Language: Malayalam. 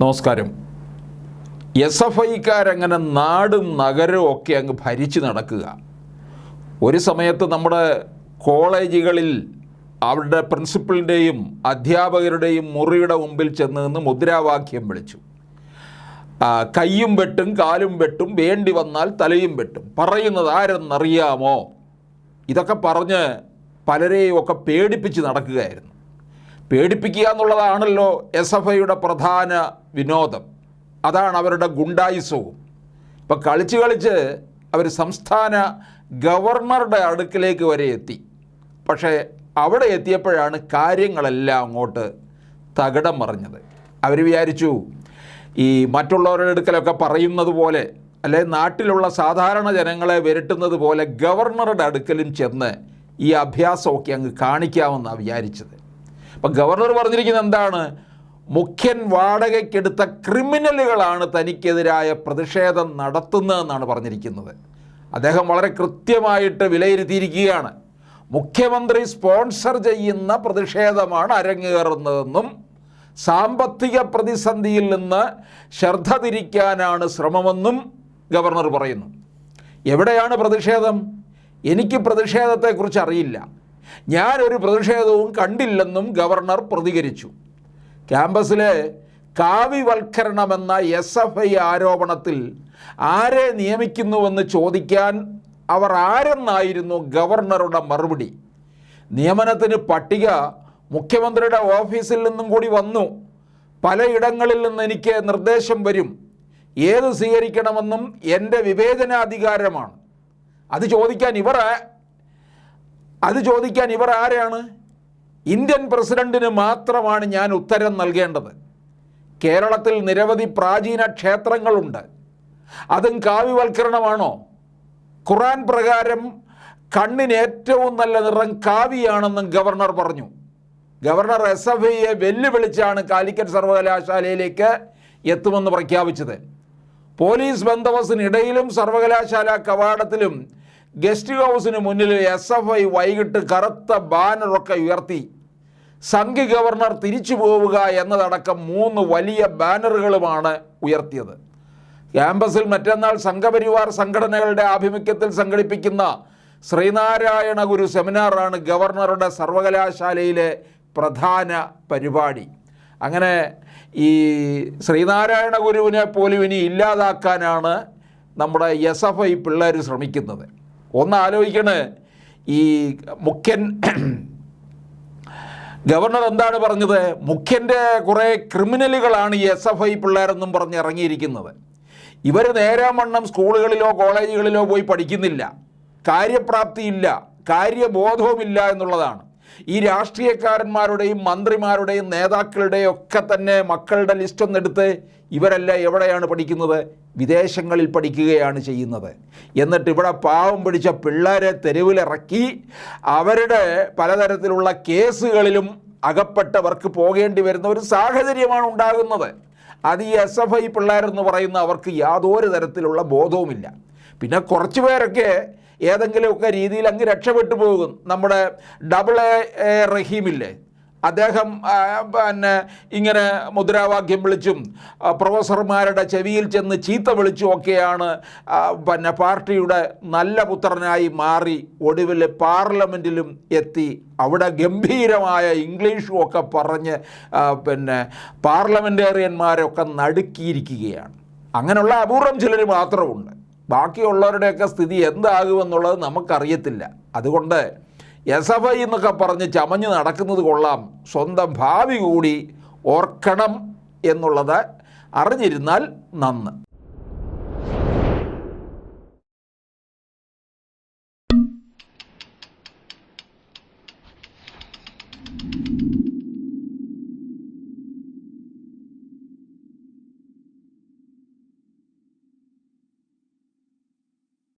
നമസ്കാരം. എസ് എഫ് ഐക്കാരങ്ങനെ നാടും നഗരവും ഒക്കെ അങ്ങ് ഭരിച്ചു നടക്കുക. ഒരു സമയത്ത് നമ്മുടെ കോളേജുകളിൽ അവരുടെ പ്രിൻസിപ്പളിന്റെയും അധ്യാപകരുടെയും മുറിയുടെ മുമ്പിൽ ചെന്ന് നിന്ന് മുദ്രാവാക്യം വിളിച്ചു. കയ്യും വെട്ടും കാലും വെട്ടും വേണ്ടി വന്നാൽ തലയും വെട്ടും. പറയുന്നത് ആരെന്നറിയാമോ? ഇതൊക്കെ പറഞ്ഞ് പലരെയും ഒക്കെ പേടിപ്പിച്ച് നടക്കുകയായിരുന്നു. പേടിപ്പിക്കുക എന്നുള്ളതാണല്ലോ എസ് എഫ് ഐയുടെ പ്രധാന വിനോദം. അതാണ് അവരുടെ ഗുണ്ടായുസവും. ഇപ്പം കളിച്ച് കളിച്ച് അവർ സംസ്ഥാന ഗവർണറുടെ അടുക്കിലേക്ക് വരെ എത്തി. പക്ഷേ അവിടെ എത്തിയപ്പോഴാണ് കാര്യങ്ങളെല്ലാം അങ്ങോട്ട് തകിടം മറിഞ്ഞത്. അവർ വിചാരിച്ചു ഈ മറ്റുള്ളവരുടെ അടുക്കലൊക്കെ പറയുന്നത് പോലെ അല്ലെ നാട്ടിലുള്ള സാധാരണ ജനങ്ങളെ വിരട്ടുന്നത് പോലെ ഗവർണറുടെ അടുക്കലും ചെന്ന് ഈ അഭ്യാസമൊക്കെ അങ്ങ് കാണിക്കാമെന്നാണ് വിചാരിച്ചത്. അപ്പം ഗവർണർ പറഞ്ഞിരിക്കുന്നത് എന്താണ്? മുഖ്യൻ വാടകയ്ക്കെടുത്ത ക്രിമിനലുകളാണ് തനിക്കെതിരായ പ്രതിഷേധം നടത്തുന്നതെന്നാണ് പറഞ്ഞിരിക്കുന്നത്. അദ്ദേഹം വളരെ കൃത്യമായിട്ട് വിലയിരുത്തിയിരിക്കുകയാണ്. മുഖ്യമന്ത്രി സ്പോൺസർ ചെയ്യുന്ന പ്രതിഷേധമാണ് അരങ്ങേറുന്നതെന്നും സാമ്പത്തിക പ്രതിസന്ധിയിൽ നിന്ന് ശ്രദ്ധ തിരിക്കാനാണ് ശ്രമമെന്നും ഗവർണർ പറയുന്നു. എവിടെയാണ് പ്രതിഷേധം? എനിക്ക് പ്രതിഷേധത്തെക്കുറിച്ച് അറിയില്ല. ഞാനൊരു പ്രതിഷേധവും കണ്ടില്ലെന്നും ഗവർണർ പ്രതികരിച്ചു. ക്യാമ്പസിലെ കാവിവൽക്കരണമെന്ന എസ് എഫ് ഐ ആരോപണത്തിൽ ആരെ നിയമിക്കുന്നുവെന്ന് ചോദിക്കാൻ അവർ ആരെന്നായിരുന്നു ഗവർണറുടെ മറുപടി? നിയമനത്തിന് പട്ടിക മുഖ്യമന്ത്രിയുടെ ഓഫീസിൽ നിന്നും കൂടി വന്നു. പലയിടങ്ങളിൽ നിന്ന് എനിക്ക് നിർദ്ദേശം വരും. ഏത് സ്വീകരിക്കണമെന്നും എന്റെ വിവേചനാധികാരമാണ്. അത് ചോദിക്കാൻ ഇവർ അത് ചോദിക്കാൻ ഇവർ ആരാണ്? ഇന്ത്യൻ പ്രസിഡന്റിന് മാത്രമാണ് ഞാൻ ഉത്തരം നൽകേണ്ടത്. കേരളത്തിൽ നിരവധി പ്രാചീന ക്ഷേത്രങ്ങളുണ്ട്. അതും കാവ്യവൽക്കരണമാണോ? ഖുറാൻ പ്രകാരം കണ്ണിന് ഏറ്റവും നല്ല നിറം കാവിയാണെന്നും ഗവർണർ പറഞ്ഞു. ഗവർണർ എസ് എഫ് ഐയെ വെല്ലുവിളിച്ചാണ് കാലിക്കറ്റ് സർവകലാശാലയിലേക്ക് എത്തുമെന്ന് പ്രഖ്യാപിച്ചത്. പോലീസ് ബന്ദോബസ്തിനിടയിലും സർവകലാശാല കവാടത്തിലും ഗസ്റ്റ് ഹൗസിന് മുന്നിൽ എസ് എഫ് ഐ വൈകിട്ട് കറുത്ത ബാനറൊക്കെ ഉയർത്തി. സംഘ് ഗവർണർ തിരിച്ചു പോവുക എന്നതടക്കം മൂന്ന് വലിയ ബാനറുകളുമാണ് ഉയർത്തിയത്. ക്യാമ്പസിൽ മറ്റന്നാൾ സംഘപരിവാർ സംഘടനകളുടെ ആഭിമുഖ്യത്തിൽ സംഘടിപ്പിക്കുന്ന ശ്രീനാരായണ ഗുരു സെമിനാറാണ് ഗവർണറുടെ സർവകലാശാലയിലെ പ്രധാന പരിപാടി. അങ്ങനെ ഈ ശ്രീനാരായണ ഗുരുവിനെ പോലും ഇനി ഇല്ലാതാക്കാനാണ് നമ്മുടെ എസ് എഫ് ഐ പിള്ളേർ ശ്രമിക്കുന്നത്. ഒന്ന് ആലോചിക്കണേ ഈ മുഖ്യൻ ഗവർണർ എന്താണ് പറഞ്ഞത്? മുഖ്യന്റെ കുറേ ക്രിമിനലുകളാണ് ഈ എസ് എഫ് ഐ പിള്ളേരെന്നും പറഞ്ഞ് ഇറങ്ങിയിരിക്കുന്നത്. ഇവർ നേരാമണ്ണം സ്കൂളുകളിലോ കോളേജുകളിലോ പോയി പഠിക്കുന്നില്ല. കാര്യപ്രാപ്തിയില്ല കാര്യബോധവുമില്ല എന്നുള്ളതാണ്. ഈ രാഷ്ട്രീയക്കാരന്മാരുടെയും മന്ത്രിമാരുടെയും നേതാക്കളുടെയും ഒക്കെ തന്നെ മക്കളുടെ ലിസ്റ്റ് ഒന്നെടുത്ത് ഇവരെല്ലാം എവിടെയാണ് പഠിക്കുന്നത്? വിദേശങ്ങളിൽ പഠിക്കുകയാണ് ചെയ്യുന്നത്. എന്നിട്ട് ഇവിടെ പാവം പിടിച്ച പിള്ളേരെ തെരുവിലിറക്കി അവരുടെ പലതരത്തിലുള്ള കേസുകളിലും അകപ്പെട്ടവർക്ക് പോകേണ്ടി വരുന്ന ഒരു സാഹചര്യമാണ് ഉണ്ടാകുന്നത്. അത് ഈ എസ് എഫ് ഐ പിള്ളേരെന്ന് പറയുന്ന അവർക്ക് യാതൊരു തരത്തിലുള്ള ബോധവുമില്ല. പിന്നെ കുറച്ച് പേരൊക്കെ ഏതെങ്കിലുമൊക്കെ രീതിയിൽ അങ്ങ് രക്ഷപ്പെട്ടു പോകും. നമ്മുടെ ഡബിൾ എ റഹീമില്ലേ? അദ്ദേഹം പിന്നെ ഇങ്ങനെ മുദ്രാവാക്യം വിളിച്ചും പ്രൊഫസർമാരുടെ ചെവിയിൽ ചെന്ന് ചീത്ത വിളിച്ചും ഒക്കെയാണ് പിന്നെ പാർട്ടിയുടെ നല്ല പുത്രനായി മാറി ഒടുവിൽ പാർലമെന്റിലും എത്തി. അവിടെ ഗംഭീരമായ ഇംഗ്ലീഷും ഒക്കെ പറഞ്ഞ് പിന്നെ പാർലമെന്റേറിയന്മാരൊക്കെ നടുക്കിയിരിക്കുകയാണ്. അങ്ങനെയുള്ള അപൂർവം ചിലർ മാത്രമുണ്ട്. ബാക്കിയുള്ളവരുടെയൊക്കെ സ്ഥിതി എന്താകുമെന്നുള്ളത് നമുക്കറിയത്തില്ല. അതുകൊണ്ട് എസ് എഫ് ഐ എന്നൊക്കെ പറഞ്ഞ് ചമഞ്ഞ് നടക്കുന്നത് കൊള്ളാം. സ്വന്തം ഭാവി കൂടി ഓർക്കണം എന്നുള്ളത് അറിഞ്ഞിരുന്നാൽ നന്ന്.